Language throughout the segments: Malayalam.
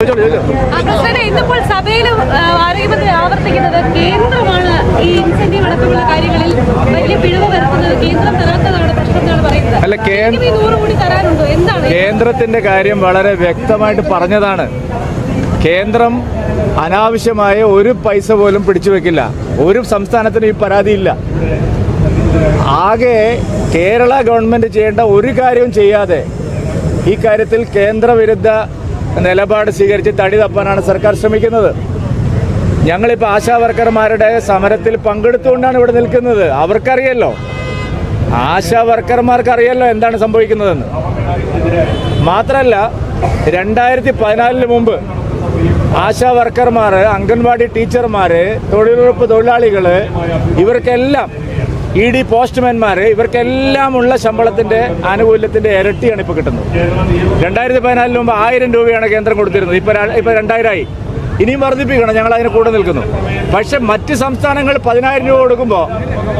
ഇന്നിപ്പോൾ സഭയിൽ ആരോഗ്യമന്ത്രി ആവർത്തിക്കുന്നത് കേന്ദ്രമാണ് ഈ ഇൻസെന്റീവ് അടക്കമുള്ള കാര്യങ്ങളിൽ വലിയ പിഴവ് വരുത്തുന്നത്. കേന്ദ്രം തരാത്തതാണ് പ്രശ്നം എന്നാണ് പറയുന്നത്. അല്ല, നൂറ് കോടി തരാനുണ്ടോ? എന്താണ്? കേന്ദ്രത്തിന്റെ കാര്യം വളരെ വ്യക്തമായിട്ട് പറഞ്ഞതാണ്. കേന്ദ്രം അനാവശ്യമായ ഒരു പൈസ പോലും പിടിച്ചു വെക്കില്ല. ഒരു സംസ്ഥാനത്തിനും ഈ പരാതിയില്ല. ആകെ കേരള ഗവൺമെന്റ് ചെയ്യേണ്ട ഒരു കാര്യവും ചെയ്യാതെ ഈ കാര്യത്തിൽ കേന്ദ്രവിരുദ്ധ നിലപാട് സ്വീകരിച്ച് തടി തപ്പാനാണ് സർക്കാർ ശ്രമിക്കുന്നത്. ഞങ്ങളിപ്പോൾ ആശാ വർക്കർമാരുടെ സമരത്തിൽ പങ്കെടുത്തുകൊണ്ടാണ് ഇവിടെ നിൽക്കുന്നത്. അവർക്കറിയല്ലോ. ആശാ വർക്കർമാർക്ക് അറിയല്ലോ എന്താണ് സംഭവിക്കുന്നതെന്ന്. മാത്രമല്ല രണ്ടായിരത്തി പതിനാലിന് മുമ്പ് ആശാ വർക്കർമാർ അംഗൻവാടി ടീച്ചർമാർ തൊഴിലുറപ്പ് തൊഴിലാളികൾ ഇവർക്കെല്ലാം ഇ ഡി പോസ്റ്റ്മാൻമാർ ഇവർക്കെല്ലാം ഉള്ള ശമ്പളത്തിന്റെ ആനുകൂല്യത്തിന്റെ ഇരട്ടിയാണ് ഇപ്പോൾ കിട്ടുന്നത്. രണ്ടായിരത്തി പതിനാലിന് മുമ്പ് ആയിരം രൂപയാണ് കേന്ദ്രം കൊടുത്തിരുന്നത്. ഇപ്പോൾ ഇപ്പോൾ ഇപ്പൊ രണ്ടായിരമായി ഇനിയും വർദ്ധിപ്പിക്കണം. ഞങ്ങൾ അതിന് കൂടെ നിൽക്കുന്നു. പക്ഷെ മറ്റ് സംസ്ഥാനങ്ങൾ പതിനായിരം രൂപ കൊടുക്കുമ്പോൾ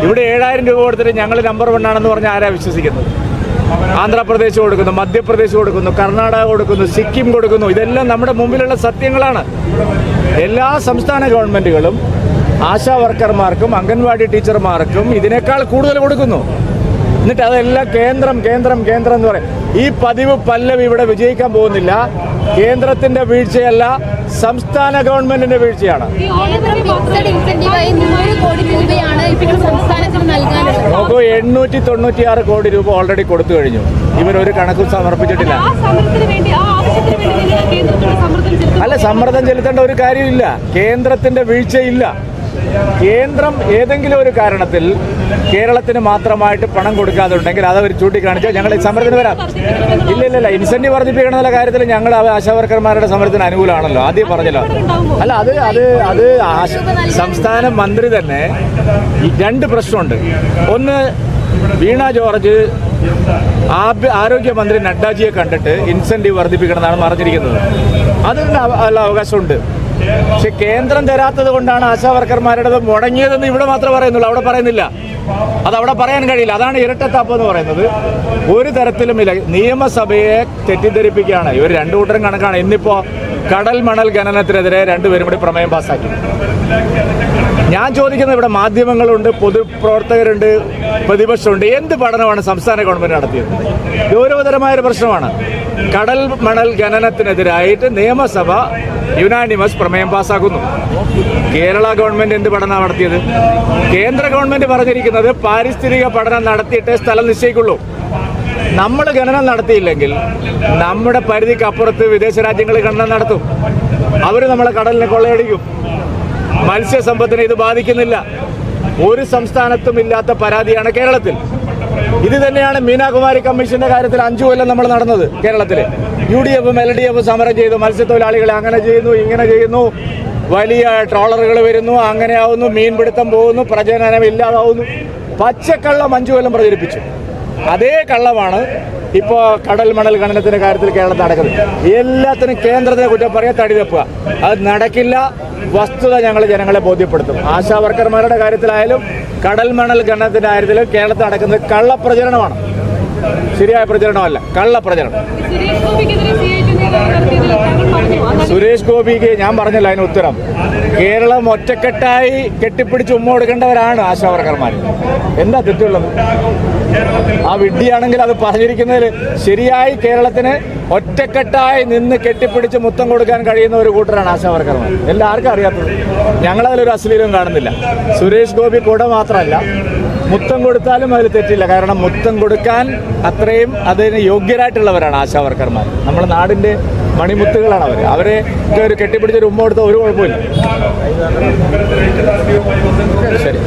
ഇവിടെ ഏഴായിരം രൂപ കൊടുത്തിട്ട് ഞങ്ങൾ നമ്പർ വൺ ആണെന്ന് പറഞ്ഞാൽ ആരാ വിശ്വസിക്കുന്നത്? ആന്ധ്രാപ്രദേശ് കൊടുക്കുന്നു മധ്യപ്രദേശ് കൊടുക്കുന്നു കർണാടക കൊടുക്കുന്നു സിക്കിം കൊടുക്കുന്നു. ഇതെല്ലാം നമ്മുടെ മുമ്പിലുള്ള സത്യങ്ങളാണ്. എല്ലാ സംസ്ഥാന ഗവൺമെന്റുകളും ആശാ വർക്കർമാർക്കും അംഗൻവാടി ടീച്ചർമാർക്കും ഇതിനേക്കാൾ കൂടുതൽ കൊടുക്കുന്നു. എന്നിട്ട് അതെല്ലാം കേന്ദ്രം കേന്ദ്രം കേന്ദ്രം എന്ന് പറയും. ഈ പതിവ് പല്ലവി ഇവിടെ വിജയിക്കാൻ പോകുന്നില്ല. കേന്ദ്രത്തിന്റെ വീഴ്ചയല്ല സംസ്ഥാന ഗവൺമെന്റിന്റെ വീഴ്ചയാണ്. നോക്കൂ എണ്ണൂറ്റി തൊണ്ണൂറ്റി ആറ് കോടി രൂപ ഓൾറെഡി കൊടുത്തു കഴിഞ്ഞു. ഇവരൊരു കണക്കും സമർപ്പിച്ചിട്ടില്ല. അല്ല സമ്മർദ്ദം ചെലുത്തേണ്ട ഒരു കാര്യമില്ല. കേന്ദ്രത്തിന്റെ വീഴ്ചയില്ല. കേന്ദ്രം ഏതെങ്കിലും ഒരു കാരണത്തിൽ കേരളത്തിന് മാത്രമായിട്ട് പണം കൊടുക്കാതെ ഉണ്ടെങ്കിൽ അത് അവർ ചൂണ്ടിക്കാണിച്ചാൽ ഞങ്ങൾ ഈ സമരത്തിന് വരാം. ഇല്ല ഇല്ല ഇല്ല. ഇൻസെന്റീവ് വർദ്ധിപ്പിക്കണമെന്നുള്ള കാര്യത്തിൽ ഞങ്ങൾ ആശാവർക്കർമാരുടെ സമരത്തിന് അനുകൂലമാണല്ലോ ആദ്യം പറഞ്ഞല്ലോ. അല്ല അത് അത് അത് സംസ്ഥാന മന്ത്രി തന്നെ രണ്ട് പ്രശ്നമുണ്ട്. ഒന്ന് വീണ ജോർജ് ആരോഗ്യമന്ത്രി നഡ്ഡാജിയെ കണ്ടിട്ട് ഇൻസെന്റീവ് വർദ്ധിപ്പിക്കണമെന്നാണ് പറഞ്ഞിരിക്കുന്നത്. അതിന് അവ- അവകാശമുണ്ട്. പക്ഷെ കേന്ദ്രം തരാത്തത് കൊണ്ടാണ് ആശാ വർക്കർമാരുടെ മുടങ്ങിയതെന്ന് ഇവിടെ മാത്രമേ പറയുന്നുള്ളൂ. അവിടെ പറയുന്നില്ല. അത് അവിടെ പറയാൻ കഴിയില്ല. അതാണ് ഇരട്ടത്താപ്പ് എന്ന് പറയുന്നത്. ഒരു തരത്തിലുമില്ല. നിയമസഭയെ തെറ്റിദ്ധരിപ്പിക്കുകയാണ്. ഇവർ രണ്ടു കൂട്ടരും കണക്കാണ്. ഇന്നിപ്പോ കടൽ മണൽ ഖനനത്തിനെതിരെ രണ്ടുപേരും കൂടി പ്രമേയം പാസ്സാക്കി ഞാൻ ചോദിക്കുന്നത് ഇവിടെ മാധ്യമങ്ങളുണ്ട് പൊതുപ്രവർത്തകരുണ്ട് പ്രതിപക്ഷമുണ്ട്. എന്ത് പഠനമാണ് സംസ്ഥാന ഗവൺമെന്റ് നടത്തിയത്? ഗൗരവതരമായ ഒരു പ്രശ്നമാണ്. കടൽ മണൽ ഖനനത്തിനെതിരായിട്ട് നിയമസഭ യുനാനിമസ് പ്രമേയം പാസ്സാക്കുന്നു കേരള ഗവൺമെന്റ് എന്ത് പഠനം നടത്തിയത്? കേന്ദ്ര ഗവൺമെന്റ് പറഞ്ഞിരിക്കുന്നത് പാരിസ്ഥിതിക പഠനം നടത്തിയിട്ടേ സ്ഥലം നിശ്ചയിക്കുള്ളൂ. നമ്മൾ ഖനനം നടത്തിയില്ലെങ്കിൽ നമ്മുടെ പരിധിക്ക് അപ്പുറത്ത് വിദേശ രാജ്യങ്ങൾ ഖനനം നടത്തും. അവർ നമ്മളെ കടലിനെ കൊള്ളയടിക്കും. മത്സ്യസമ്പത്തിനെ ഇത് ബാധിക്കുന്നില്ല. ഒരു സംസ്ഥാനത്തും ഇല്ലാത്ത പരാതിയാണ് കേരളത്തിൽ. ഇത് തന്നെയാണ് മീനാകുമാരി കമ്മീഷന്റെ കാര്യത്തിൽ അഞ്ചു കൊല്ലം നമ്മൾ നടന്നത് കേരളത്തിൽ യു ഡി എഫും എൽ ഡി എഫും സമരം ചെയ്തു മത്സ്യത്തൊഴിലാളികളെ അങ്ങനെ ചെയ്യുന്നു ഇങ്ങനെ ചെയ്യുന്നു വലിയ ട്രോളറുകൾ വരുന്നു അങ്ങനെയാവുന്നു മീൻപിടുത്തം പോകുന്നു പ്രജനനം ഇല്ലാതാവുന്നു. പച്ചക്കള്ളം അഞ്ചു കൊല്ലം പ്രചരിപ്പിച്ചു. അതേ കള്ളമാണ് ഇപ്പോ കടൽ മണൽ ഖനനത്തിന്റെ കാര്യത്തിൽ കേരളത്തിൽ നടക്കുന്നത്. എല്ലാത്തിനും കേന്ദ്രത്തെ കുറ്റം പറയാൻ തടി തപ്പുക അത് നടക്കില്ല. വസ്തുത ഞങ്ങൾ ജനങ്ങളെ ബോധ്യപ്പെടുത്തും. ആശാ വർക്കർമാരുടെ കാര്യത്തിലായാലും കടൽ മണൽ ഖനനത്തിന്റെ കാര്യത്തിലും കേരളത്തിൽ നടക്കുന്നത് കള്ളപ്രചരണമാണ്. ശരിയായ പ്രചരണമല്ല. കള്ളപ്രചരണം. സുരേഷ് ഗോപിക്ക് ഞാൻ പറഞ്ഞല്ലോ അതിന് ഉത്തരം. കേരളം ഒറ്റക്കെട്ടായി കെട്ടിപ്പിടിച്ച് ഉമ്മ കൊടുക്കേണ്ടവരാണ് ആശാ വർക്കർമാർ എന്താ തെറ്റുള്ളത്? ആ വിഡ്ഢിയാണെങ്കിൽ അത് പറഞ്ഞിരിക്കുന്നതിൽ ശരിയായി കേരളത്തിന് ഒറ്റക്കെട്ടായി നിന്ന് കെട്ടിപ്പിടിച്ച് മുത്തം കൊടുക്കാൻ കഴിയുന്ന ഒരു കൂട്ടരാണ് ആശാ വർക്കർമാർ. എല്ലാവർക്കും അറിയാത്തത്. ഞങ്ങളതിലൊരു അശ്ലീലം കാണുന്നില്ല. സുരേഷ് ഗോപി കൂടെ മാത്രമല്ല മുത്തം കൊടുത്താലും അതിൽ തെറ്റില്ല. കാരണം മുത്തം കൊടുക്കാൻ അത്രയും അതിന് യോഗ്യരായിട്ടുള്ളവരാണ് ആശാ വർക്കർമാർ. നമ്മുടെ നാടിന്റെ മണിമുത്തുകളാണ് അവർ അവരെ ഒരു കെട്ടിപ്പിടിച്ചൊരു ഉമ്മ കൊടുത്ത ഒരു കുഴപ്പമില്ല. ശരി.